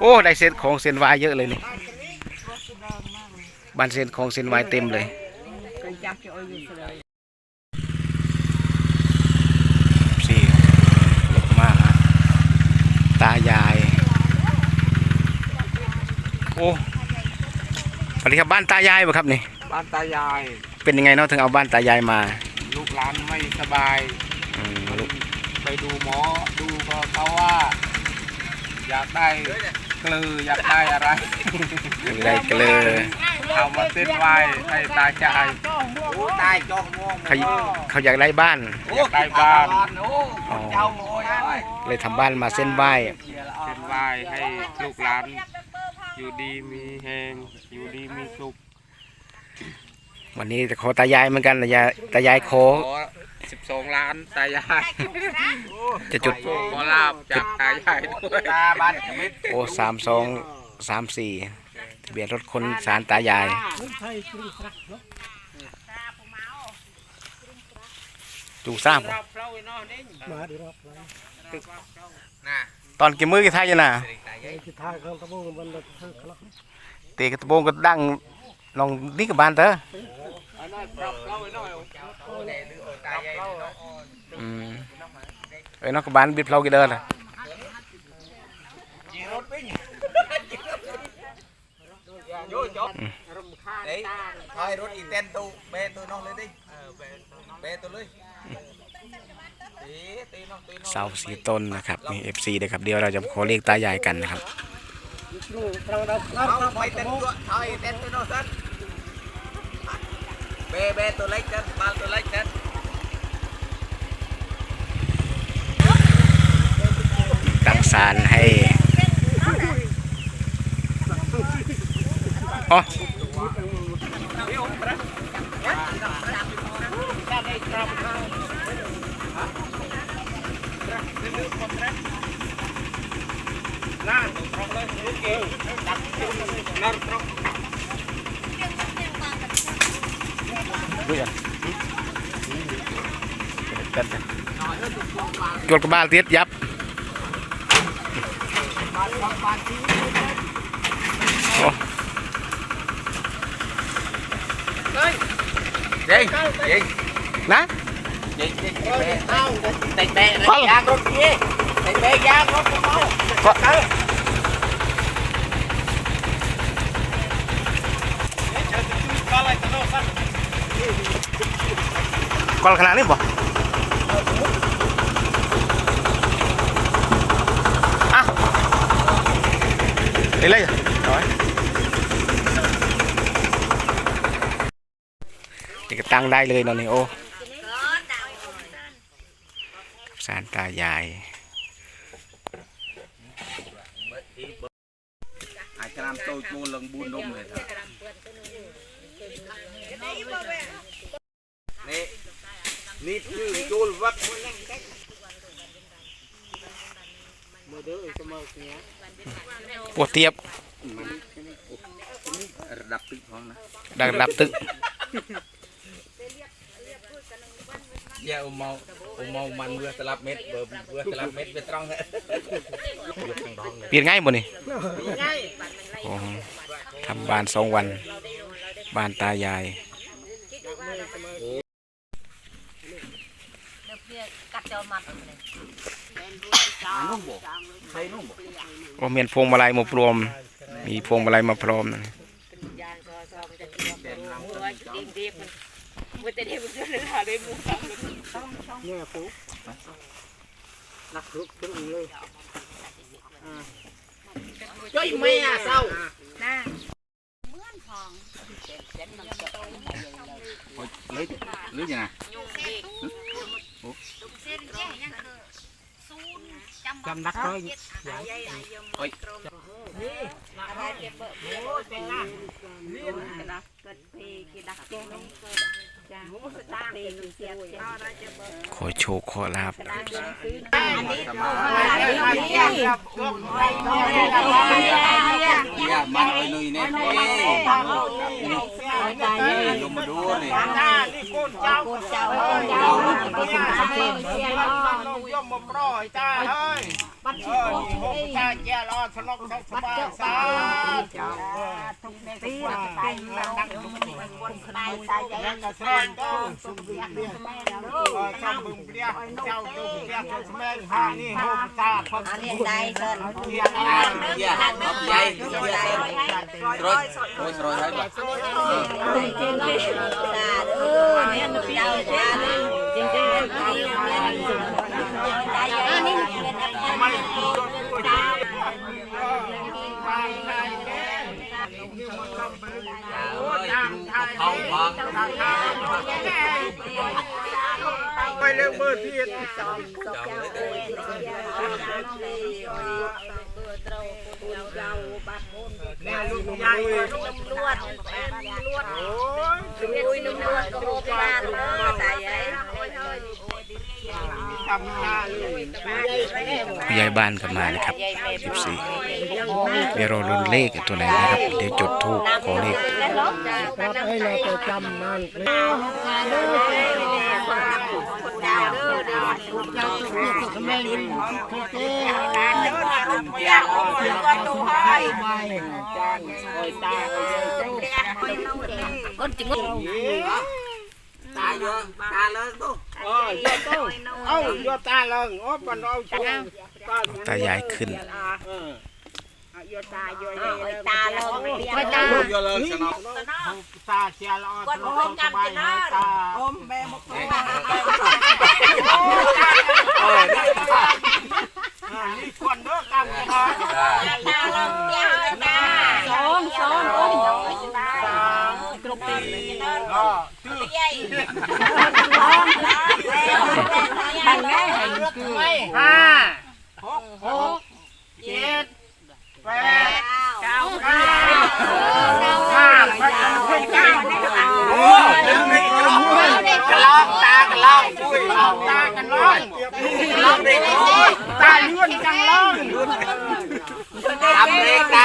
โอ้ได้เส้นของเส้นวายเยอะเลยนี่บ้านเส้นของเส้นวายเต็มเลยสี่ลงมาหาตายาย โอ้สวัสดีครับบ้านตายายป่ะครับนี่บ้านตายาย เป็นยังไงเนาะถึงเอาบ้านตายายมา ลูกหลานไม่สบายอืมมัน ไปดูหมอดูก็เขาว่า อยากได้เกลืออยากได้อะไรได้เกลือเอามาเส้นไหว้ให้ตายายตายจองม่วงเขาเขาอยากได้บ้านอยากได้บ้านอ๋อเลยทำบ้านมาเส้นไหว้เส้นไหว้ให้ลูกหลานอยู่ดีมีแหงอยู่ดีมีสุขวันนี้จะขอตายายเหมือนกันตายายตายายขอ ขอสิบสองล้านตายาย จะจุด ขอลาบจากตายายด้วยตาบ้านมิตรโอ้สามสองสามสี่ทะเบียนรถคนสารตายาย จูทราบบ่ตอนกี่มือกี่ท่ายอยู่น่ะ เตะกระตะโบงก็ดังลองนี่กับบ้านเถอะ อืมเอ้ยนอกกับบ้านบิดเพลากี่เดินล่ะ đấy thôi rút y tên tu bê tôi nó lên đi bê tôi lên tí tí nó tí nó เสาสีต้นนะครับมี FC นะครับ เดี๋ยวเราจะขอเรียกตายายกันนะครับ Bê bê tôi lấy chân, bao tôi lấy chân. Tặng sàn hay. Oh. Nah, terus terus lagi. Nah, terus. Chân ตั้งศาลให้อ๋อดูอย่างกันกันจวดกระบา ลเทียดยับโอ้ gì gì นะ gì gì bê tao tè tè Không. giang rút kia tè bê giang rút không mau กอลขนาดนี้บ่อะไปเลยเอาไว้นี่ก็ตั้งได้เลยเนอนนี่โอ้สารตายาย ai cho làm tôi cô lần buôn đông này thôi nè nít cứ chôn vắt ปวดเตียบ đập tự không nè ดังดับตึก dạ ôm mau ôm mau man vừa tập mét vừa vừa tập mét về trong hết เปลี่ยนง่ายบ่นี่โอ้ทำบ้านสองวัน บ้านตายาย โอ้เมียนพวงมาลัยมาปลอม มีพวงมาลัยมาพร้อมนั่นยช่วยแม่เศร้า gì nè chăm đắt thôi Dạ. ขอโชคขอลาบ dạ mà ơi nuôi nè lùm mà đua nè ลงย่อมมาปล่อยจ้าเฮ้ยเออนี่หกจ้าแก่รอสนกส บายสายังกระแซงเจ้าสุบึงเบี้ยเออจำบึงเบี้ยเจ้าจุเบี้ยเจ้าแม่งห้านี่หกจ้าพักเบี้ยเบี้ยเบี้ยเบี้ยเบี้ย rồi rồi rồi đấy ไปเรื่องเบอร์ที่แม่ลูกใหญ่ลูกลวดโอ้ยทำหน้าเลยผู้ใหญ่บ้านก็มานะครับ14เดี๋ยวเราลุ้นเลขตัวไหนนะครับ เดี๋ยวจุดทูบขอเลขให้เราไปจำนั่น con chừng ตายเยอะตายเลยตุ๊เออยอดต้นเอ้ายอดตาเลิงโอ้ปันเอาชูตายายขึ้น ta luôn เยอะเลยชนะตาเชียร์แล้วก็ต้องสบายนะตาอมแม่มก เออนี่คนเด้อตามกันนะ son son ôi กรุ๊ปตีก็ชื่อ bằng cái hình cười ห้าหกหกเจ็ดแปดเก้าห้าห้าแปดเก้าโอ้ดึงให้กระลอกกระลอกตากระล อกปุ้ยลอกตากันลอกกระลอกเด็กตาเลื่อนกันลอกทำเลยตา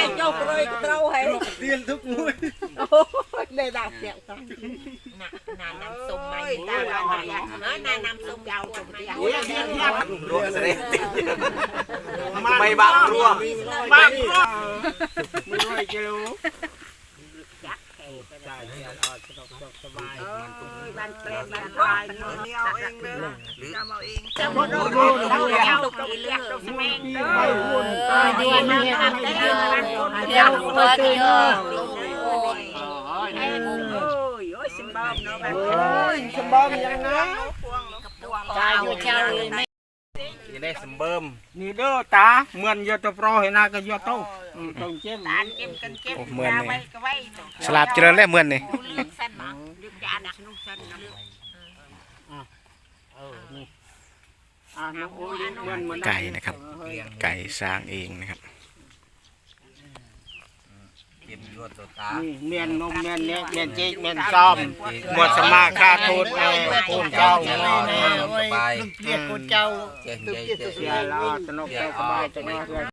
ย chụp rồi trâu hay เรียนทุกมุ้ย đây là kẹo con nà nà nằm sùng mày ta là mày nói nà nằm sùng giàu sùng mày เรียนเรียนเรียนรัวเสด็จไม่บักรัวบ้านก็ไม่รู้จะรู้ ban pre ban bài nó đeo anh nữa chăm ao yên chăm một đôi đeo tục kỳ lương tục men đó đi nó làm cái đường đeo bớt đi ơi ôi ôi xin bom nó bạn โอ้ยสมบัติยังนะ chào chào mấy จ ะได้สมเบิ่มนี่เด้อตาเหมือนยอดโปรเห็นหน้าก็ยอดโตตรงเจ้ม bạn kem cân kem โอ้เหมือน ra นี่ quay cái quay สลาบเจริญแล้วเหมือนนี่ lương xanh mà lương cha đặt lương xanh lương เออนี่อ่าน้องโอ้ยเหมือนเหมือนไก่นะครับ ไก่สร้างเองนะครับ เก็บยวดตัวตานี่เมียนนมเมียนเนี่ยเมียนเจ๊กเมียนซ้อมหมดสมาค่าทูตแม่คูณเจ้าแม่แม่สบายเรียกคูณเจ้าเจ๊งใหญ่เจ๊งเสียแล้วสนุกสบายจังเลย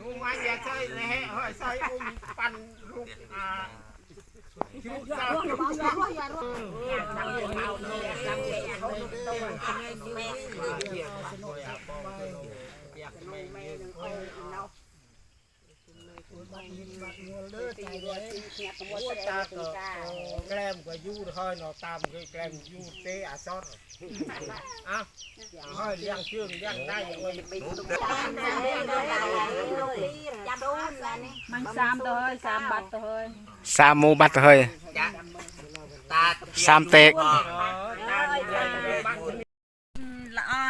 งูมันอย่าใส่เลยฮะเฮ้ยใส่อุ้มปั่นลูกอ่าชุดสาวตาก็ แกล้มก็ยูเฮ้ยเนาะตามคือแกล้มยูเตะอาซอดอ้า วเฮ้ยเลี้ยงเชื่องเลี้ยงได้ยังไง Mang sam tôi ơi, sam bạch tôi ơi. สามหมูบัตรเฮ้ยสามเตก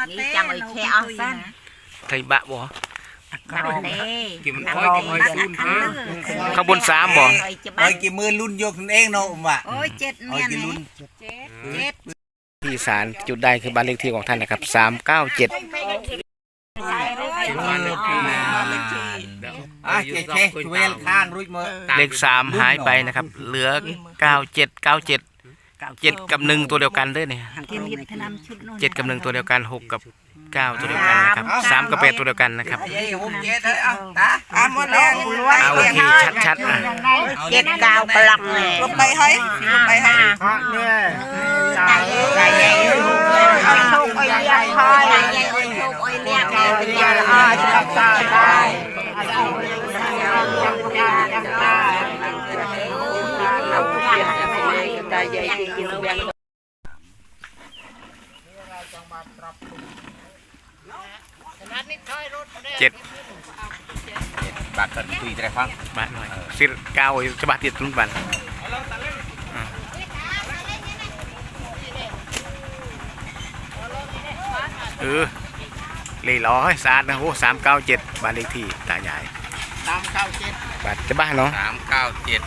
đi chăm rồi khe on xanh ไทยบะบ่กินมันค่อยกินมันซุ่นข้างบนสามบ่เอ้กี่มือรุ่นยกนั่เองเนาะว่ะ ôi chết เอ้ย miền กี่ này รุ่น ที่ศาลจุดได้คือบ้านเลขที่ของท่านนะครับสามเก้าเจ็ดอะเจ๊เจ๊ช่วยข้างรุ่ยมือเลขสามหายไปนะครับ เหลือเก้าเจ็ดเก้าเจ็ด เจ็ดกับหนึ่งตัวเดียวกันเด้วยเนี่ย kiên nghiệp thằng năm chút nó เจ็ดกับหนึ่งตัวเดียวกันหกกับเก้าตัวเดียวกันนะครับสามกับแปดตัวเดียวกันนะครับเย้ผมเจ๊เถอะอะตาอะหมดแล้วเอาโอเคชัดๆอะเจ็ดเก้ากลังเลยลงไปให้ลงไปให้พระเนี่ยใจใจใหญ่เอาโชคไอ้เลี้ยงคอยใจใหญ่เอาโชคไอ้เลี้ยงแกเป็นยาละอาชักตาได้ใจใหญ่จริงๆเลี้ยง เจ็ดบาทกันคุยแต่ฟังบาทหน่อยสิเก้าจะบาทเดียวรุ่นบันอะเออเลยร้อยสาดนะโอ้สามเก้าเจ็ดบ้านเลขที่ตายายตามข้าวเจ็ดบาทจะบ้านเนาะสามเก้าเจ็ด